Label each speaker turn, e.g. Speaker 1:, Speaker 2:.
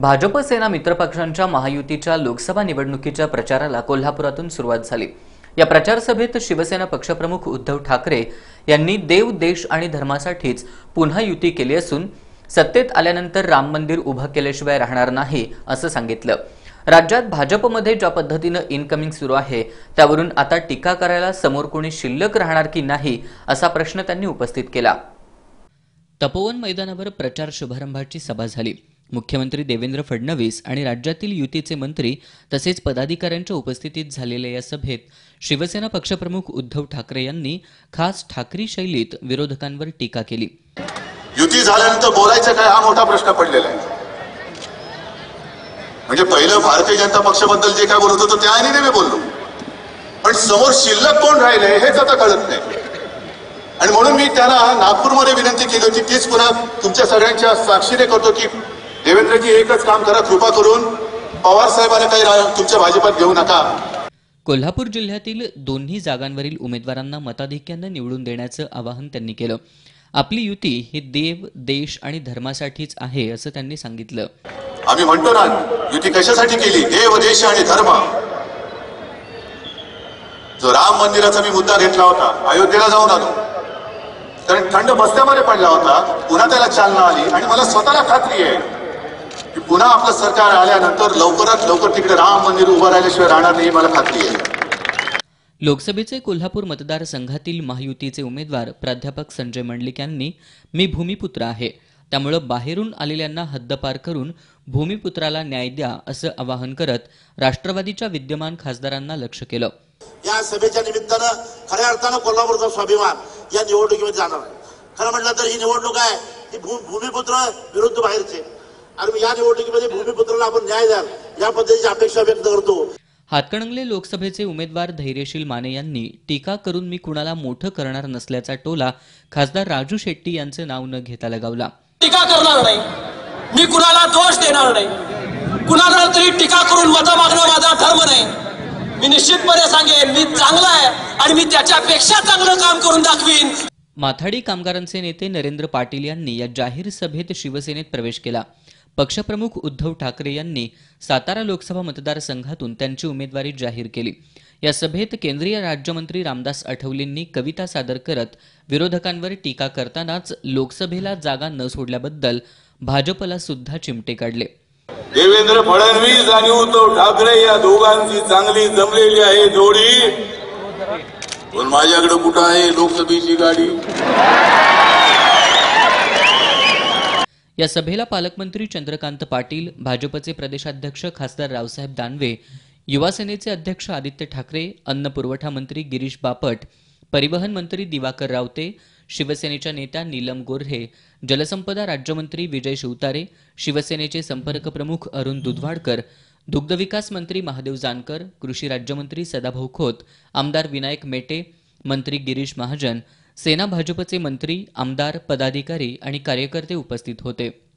Speaker 1: भाजप सेना मित्रपक्षांच्या महायुतीच्या लोकसभा निवडणुकीच्या प्रचाराला कोल्हापुरातून सुरुवात झाली. या प्रचार सभेत शिवसेना पक्षप्रमुख उद्धव ठाकरे यांनी देव देश आणि धर्मासाठीच पुन्हा युती केली असून सत्तेत आल्यानंतर राम मंदिर उभं केल्याशिवाय राहणार नाही असं सांगितलं. राज्यात भाजपमध्ये ज्या पद्धतीनं इनकमिंग सुरू आहे त्यावरून आता टीका करायला समोर कोणी शिल्लक राहणार की नाही असा प्रश्न त्यांनी उपस्थित केला. तपोवन मैदानावर प्रचार शुभारंभाची सभा झाली. मुख्यमंत्री देवेंद्र फडणवीस आणि राज्यातील युतीचे मंत्री तसेच पदाधिकाऱ्यांच्या उपस्थितीत झालेल्या या सभेत शिवसेना पक्षप्रमुख उद्धव ठाकरे यांनी खास ठाकरी शैलीत विरोधकांवर टीका केली.
Speaker 2: युती झाल्यानंतर बोलायचं काय? हा मोठा प्रश्न पडलेला आहे. म्हणजे पहिलं भारतीय जनता पक्षाबद्दल जे काय बोलत होतो त्या आणि मी बोललो. पण समोर शिल्लक कोण राहिलंय हेच आता कळत नाही. आणि म्हणून मी त्यांना नागपूरमध्ये विनंती केली होती तीच पुन्हा तुमच्या सगळ्यांच्या साक्षीने करतो की देवेंद्रजी एकच काम करा कृपा करून पवार साहेबांना काही तुमच्या भाजपात घेऊ नका.
Speaker 1: कोल्हापूर जिल्ह्यातील दोन्ही जागांवरील उमेदवारांना मताधिक्यानं निवडून देण्याचं आवाहन त्यांनी केलं. आपली युती ही देव देश आणि धर्मासाठीच आहे असं त्यांनी सांगितलं.
Speaker 2: आम्ही म्हणतो ना युती कशासाठी केली? देव देश आणि धर्म. जो राम मंदिराचा मी मुद्दा घेतला होता अयोध्येला जाऊन आलो. कारण थंड बस्त्यामध्ये पडला होता पुन्हा त्याला चालना आली आणि मला स्वतःला खात्री आहे. की पुन्हा आपलं सरकार आल्यानंतर लवकरात लवकर तिकडे राम मंदिर उभं राहिल्याशिवाय राहणार नाही ही मला खात्री आहे.
Speaker 1: लोकसभेचे कोल्हापूर मतदारसंघातील महायुतीचे उमेदवार प्राध्यापक संजय मंडलिक यांनी मी भूमिपुत्र आहे. त्यामुळं बाहेरून आलेल्यांना हद्दपार करून भूमिपुत्राला न्याय द्या असं आवाहन करत राष्ट्रवादीच्या विद्यमान खासदारांना लक्ष केलं.
Speaker 3: या सभेच्या निमित्तानं खऱ्या अर्थानं कोल्हापूरचा स्वाभिमान या निवडणुकीमध्ये जाणार खरं म्हटलं तर ही निवडणूक आहे ही भूमिपुत्र विरुद्ध बाहेरचे. आणि या निवडणुकीमध्ये भूमिपुत्राला आपण न्याय द्याल या पद्धतीची अपेक्षा व्यक्त करतो.
Speaker 1: हातकणंगले लोकसभेचे उमेदवार धैर्यशील माने यांनी टीका करून मी कुणाला मोठं करणार नसल्याचा टोला खासदार राजू शेट्टी यांचं नाव न घेता लगावला.
Speaker 4: टीका करणार नाही. मी कुणाला दोष देणार नाही. कुणाला तरी टीका करून मतं मागणं माझा धर्म नाही. मी निश्चितपणे सांगेन मी चांगला आहे आणि मी त्याच्यापेक्षा चांगलं काम करून दाखवीन.
Speaker 1: माथाडी कामगारांचे नेते नरेंद्र पाटील यांनी या जाहीर सभेत शिवसेनेत प्रवेश केला. पक्षप्रमुख उद्धव ठाकरे यांनी सातारा लोकसभा मतदारसंघातून त्यांची उमेदवारी जाहीर केली. या सभेत केंद्रीय राज्यमंत्री रामदास आठवलेंनी कविता सादर करत विरोधकांवर टीका करतानाच लोकसभेला जागा न सोडल्याबद्दल भाजपला सुद्धा चिमटे काढले.
Speaker 5: देवेंद्र फडणवीस आणि उद्धव ठाकरे या दोघांची चांगली जमलेली आहे जोडी. पण माझ्याकडे कुठं आहे लोकसभेची गाडी?
Speaker 1: या सभेला पालकमंत्री चंद्रकांत पाटील भाजपचे प्रदेशाध्यक्ष खासदार रावसाहेब दानवे युवासेनेचे अध्यक्ष आदित्य ठाकरे अन्न पुरवठा मंत्री गिरीश बापट परिवहन मंत्री दिवाकर रावते शिवसेनेच्या नेत्या नीलम गोऱ्हे जलसंपदा राज्यमंत्री विजय शिवतारे शिवसेनेचे संपर्क प्रमुख अरुण दुधवाडकर दुग्धविकास मंत्री महादेव जानकर कृषी राज्यमंत्री सदाभाऊ खोत आमदार विनायक मेटे मंत्री गिरीश महाजन सेना भाजपचे मंत्री आमदार पदाधिकारी आणि कार्यकर्ते उपस्थित होते.